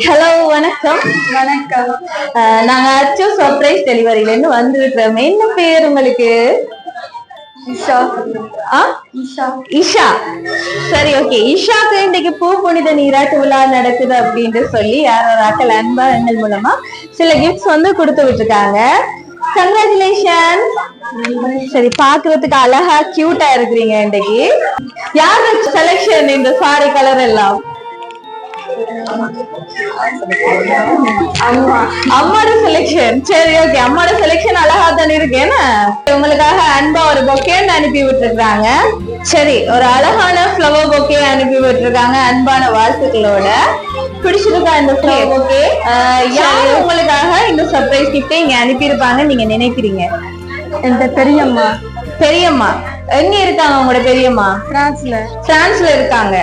Hello வணக்கம். வணக்கம். நாங்க அச்சு சர்ப்ரைஸ் டெலிவரில இருந்து வந்திருக்கிறோம். என்ன பேர் உங்களுக்கு? இஷா. ஆ? இஷா. இஷா. சரி ஓகே இஷாக்கு இன்னைக்கு பூ புனித நீராட்டு விழா நடக்குது அப்படின்னு சொல்லி யாரோ ஒரு ஆக்கள் அன்பா எங்கள் மூலமா சில கிஃப்ட்ஸ் வந்து கொடுத்து விட்டுருக்காங்க. கங்க்ராச்சுலேஷன் சரி பாக்குறதுக்கு அழகா கியூட்டா இருக்கிறீங்க இன்னைக்கு யாரு செலெக்ஷன் இந்த சாரி கலர் எல்லாம்? அம்மாட செலெக்ஷன் சரி ஓகே அம்மாட செலெக்ஷன் அழகா தானே இருக்கு. என்ன? உங்களுக்காக அன்பா ஒரு பொக்கேன்னு அனுப்பி விட்டுருக்காங்க சரி ஒரு அழகான ஃப்ளவர் பொக்கே அனுப்பி விட்டுருக்காங்க அன்பான வாழ்த்துக்களோட. பிடிச்சிருக்கா இந்த ஃப்ளவர் பொக்கே யார் உங்களுக்காக இந்த சர்ப்ரைஸ் கிஃப்டை இங்க அனுப்பியிருப்பாங்க நீங்க நினைக்கிறீங்க? எந்த பெரியம்மா? பெரியம்மா. எங்க இருக்காங்க உங்களோட பெரியம்மா? பிரான்ஸ்ல. பிரான்ஸ்ல இருக்காங்க.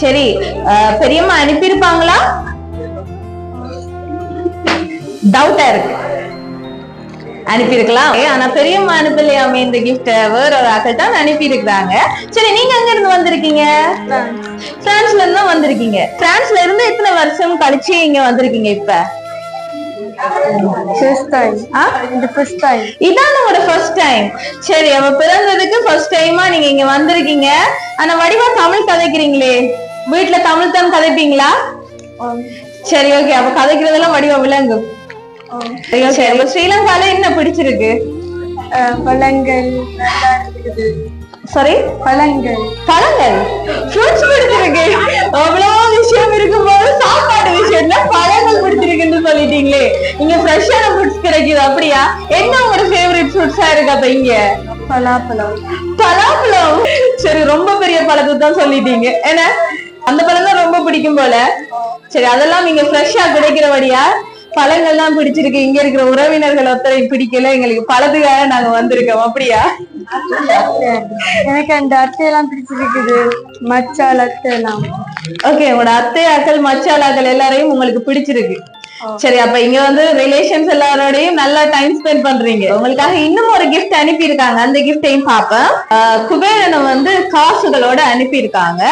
சரி பெரியம்மா அனுப்பியிருப்பாங்களா? டவுட்டா இருக்கு. அனுப்பியிருக்கலாம். ஆனா பெரியம்மா அனுப்பலையாமே இந்த கிஃப்ட வேற ஒரு ஆக்கள் தான் அனுப்பியிருக்கிறாங்க. சரி நீங்க எங்க இருந்து வந்திருக்கீங்க? பிரான்ஸ்ல இருந்து வந்திருக்கீங்க. பிரான்ஸ்ல இருந்து எத்தனை வருஷம் கழிச்சு இங்க வந்திருக்கீங்க இப்ப? இதான் உங்களோட ஃபர்ஸ்ட் டைம் சரி அவ பிறந்ததுக்கு ஃபர்ஸ்ட் டைமா நீங்க இங்க வந்திருக்கீங்க. ஆனா வடிவா தமிழ் கதைக்கிறீங்களே. வீட்ல தமிழ் தான் கதைப்பீங்களா? சரி ஓகே அப்ப கதைக்கிறதெல்லாம் வடிவா விளங்கும். சரி okay. அப்ப ஸ்ரீலங்கால என்ன பிடிச்சிருக்கு? பழங்கள் சாரி பழங்கள். பழங்கள்? ஃப்ரூட்ஸ் பிடிச்சிருக்கு. அவ்வளவு விஷயம் இருக்கும்போது சாப்பாடு விஷயம்ல பழங்கள் பிடிச்சிருக்குன்னு சொல்லிட்டீங்களே. இங்க ஃப்ரெஷ்ஷான ஃப்ரூட்ஸ் கிடைக்குது. அப்படியா? என்ன உங்களோட ஃபேவரட் ஃப்ரூட்ஸா இருக்கு அப்ப இங்க? பலாப்பழம். பலாப்பழம்? சரி ரொம்ப பெரிய பழத்தை தான் சொல்லிட்டீங்க. ஏன்னா அந்த பழம் தான் ரொம்ப பிடிக்கும் போல. சரி அதெல்லாம் நீங்க ஃப்ரெஷ்ஷா கிடைக்கிறபடியா பழங்கள்லாம் பிடிச்சிருக்கு. இங்க இருக்கிற உறவினர்கள் ஒருத்தரை பிடிக்கல. எங்களுக்கு பழத்துக்காக நாங்க வந்திருக்கோம். அப்படியா? எனக்கு அந்த அத்தையெல்லாம் பிடிச்சிருக்குது. மச்சால் அத்தை எல்லாம் ஓகே உங்களோட அத்தை அக்கள் மச்சாலாக்கள் எல்லாரையும் உங்களுக்கு பிடிச்சிருக்கு. சரி அப்ப இங்க வந்து ரிலேஷன்ஸ் எல்லாரோடையும் நல்லா டைம் ஸ்பெண்ட் பண்றீங்க. உங்களுக்காக இன்னும் ஒரு gift அனுப்பி இருக்காங்க அந்த கிஃப்டையும் பார்ப்பேன் குபேரனை வந்து காசுகளோட அனுப்பி இருக்காங்க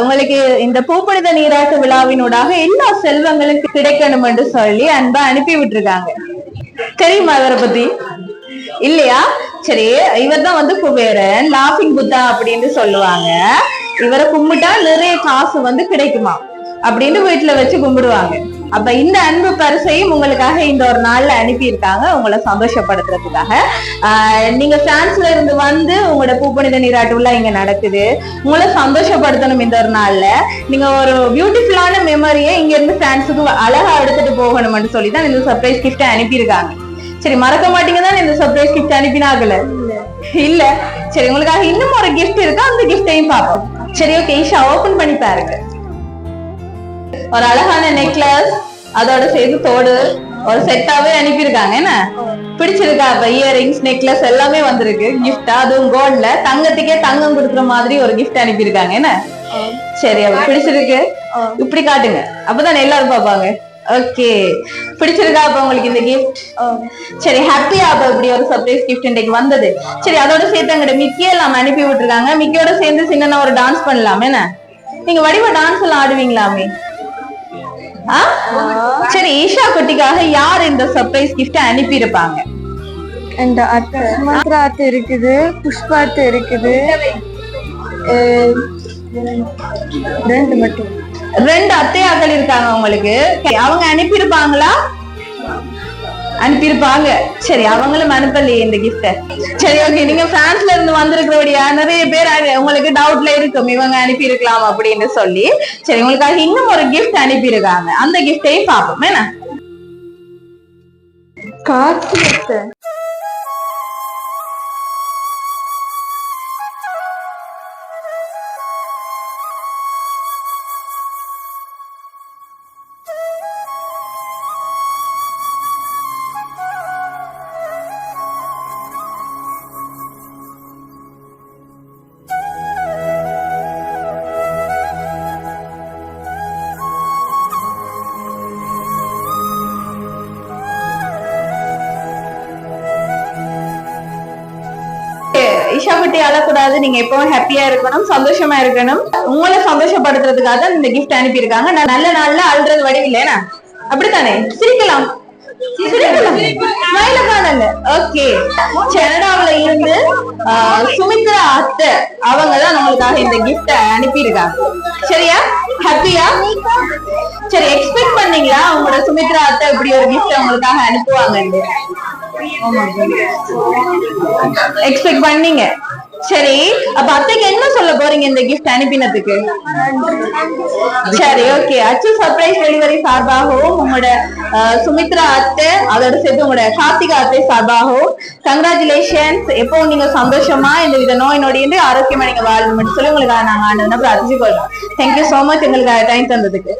உங்களுக்கு இந்த பூப்புனித நீராட்டு விழாவினூடாக எல்லா செல்வங்களுக்கு கிடைக்கணும் என்று சொல்லி அன்பா அனுப்பி விட்டுருக்காங்க. தெரியுமா இவரை பத்தி? இல்லையா? சரி இவர் தான் வந்து குபேரன் லாஃபிங் புத்தா அப்படின்னு சொல்லுவாங்க. இவரை கும்பிட்டா நிறைய காசு வந்து கிடைக்குமா அப்படின்னு வீட்டுல வச்சு கும்பிடுவாங்க. அப்ப இந்த அன்பு பரிசையும் உங்களுக்காக இந்த ஒரு நாள்ல அனுப்பியிருக்காங்க. உங்களை சந்தோஷப்படுத்துறதுக்காக. ஆஹ் நீங்க பிரான்ஸ்ல இருந்து வந்து உங்களோட பூப்பணித நீராட்டுலாம் இங்க நடக்குது. உங்களை சந்தோஷப்படுத்தணும் இந்த ஒரு நாள்ல. நீங்க ஒரு பியூட்டிஃபுல்லான மெமரியை இங்க இருந்து பிரான்ஸுக்கு அழகா எடுத்துட்டு போகணும்னு சொல்லி தான் இந்த சர்ப்ரைஸ் கிஃப்ட் அனுப்பியிருக்காங்க. சரி மறக்க மாட்டீங்க தான் இந்த சர்ப்ரைஸ் கிஃப்ட் அனுப்பினாங்கல்ல இல்ல. சரி உங்களுக்காக இன்னும் ஒரு கிஃப்ட் இருக்கு? அந்த கிஃப்டையும் பார்ப்போம். சரி ஓகே ஈஷா ஓபன் பண்ணி பாருங்க. ஒரு அழகான நெக்லஸ் அதோட சேர்த்து தோடு ஒரு செட்டாவே அனுப்பியிருக்காங்க. என்ன? பிடிச்சிருக்கா? அப்ப இயரிங்ஸ் நெக்லஸ் எல்லாமே வந்திருக்கு. கிஃப்டா அதுவும் கோல்ட்ல தங்கத்துக்கே தங்கம் கொடுக்குற மாதிரி ஒரு கிஃப்ட் அனுப்பியிருக்காங்க. என்ன? சரி அப்ப பிடிச்சிருக்கு. இப்படி காட்டுங்க. அப்பதான் எல்லாரும் பாப்பாங்க ஓகே பிடிச்சிருக்கா அப்ப உங்களுக்கு இந்த கிஃப்ட் சரி ஹாப்பியா அப்ப இப்படி ஒரு சர்ப்ரைஸ் கிஃப்ட் இன்றைக்கு வந்தது. சரி அதோட சேர்த்து அங்கிட்ட மிக்கிய எல்லாம் அனுப்பி விட்டுருக்காங்க. மிக்கியோட சேர்ந்து சின்ன ஒரு டான்ஸ் பண்ணலாமே என்ன? நீங்க வடிவ டான்ஸ் எல்லாம் ஆடுவீங்களாமே? சரி ஈஷா குட்டிக்காக யார் இந்த சர்ப்ரைஸ் கிஃப்ட் அனுப்பி இருப்பாங்க அந்த அத்தை சுமத்ரா அத்தை இருக்குது புஷ்பா அத்தை இருக்குது. ரெண்டு மட்டும். ரெண்டு அத்தையாக்கள் இருக்காங்க உங்களுக்கு. அவங்க அனுப்பி இருப்பாங்களா அனுப்பியிருப்பாங்க. சரி அவங்களும் அனுப்பலையே இந்த கிஃப்ட சரி ஓகே நீங்க பிரான்ஸ்ல இருந்து வந்திருக்கிறபடியா நிறைய பேர் உங்களுக்கு டவுட்ல இருக்கும். இவங்க அனுப்பியிருக்கலாம் அப்படின்னு சொல்லி. சரி உங்களுக்காக இன்னும் ஒரு கிஃப்ட் அனுப்பியிருக்காங்க. அந்த கிஃப்டையும் பார்ப்போம். என்ன? காசு அழக்கூடாது. நீங்க எப்பவும் ஹாப்பியா இருக்கணும் சந்தோஷமா இருக்கணும். உங்களை சந்தோஷப்படுத்துறதுக்காக இந்த கிஃப்ட் அனுப்பியிருக்காங்க. நான் நல்ல நாள்ல அழுறது வடிவில்லைனா அப்படித்தானே? சிரிக்கலாம். ஓகே கனடாவுல இருந்து சுமித்ரா அத்தை அவங்க தான் நம்மளுக்காக இந்த கிஃப்ட அனுப்பியிருக்காங்க. சரியா? ஹாப்பியா சரி எக்ஸ்பெக்ட் பண்ணீங்களா? உங்களோட சுமித்ரா அத்தை இப்படி ஒரு கிஃப்ட் உங்களுக்காக அனுப்புவாங்க எக்ஸ்பெக்ட் oh பண்ணீங்க. சரி அப்ப அத்தைக்கு என்ன சொல்ல போறீங்க இந்த கிஃப்ட் அனுப்பினதுக்கு? சரி ஓகே அச்சு சர்ப்ரைஸ் டெலிவரி சார்பாகவும் உங்களோட சுமித்ரா அத்தை அதோட சேர்த்து உங்களோட கார்த்திகா அத்தை சார்பாகவும் கங்க்ராச்சுலேஷன்ஸ் எப்போ நீங்க சந்தோஷமா இந்த வித நோய் ஆரோக்கியமா நீங்க வாழணும் சொல்லி உங்களுக்கு நாங்க ஆண்டு பிரார்த்திச்சு கொள்றோம் தேங்க்யூ சோ மச் எங்களுக்கு டைம் தந்ததுக்கு.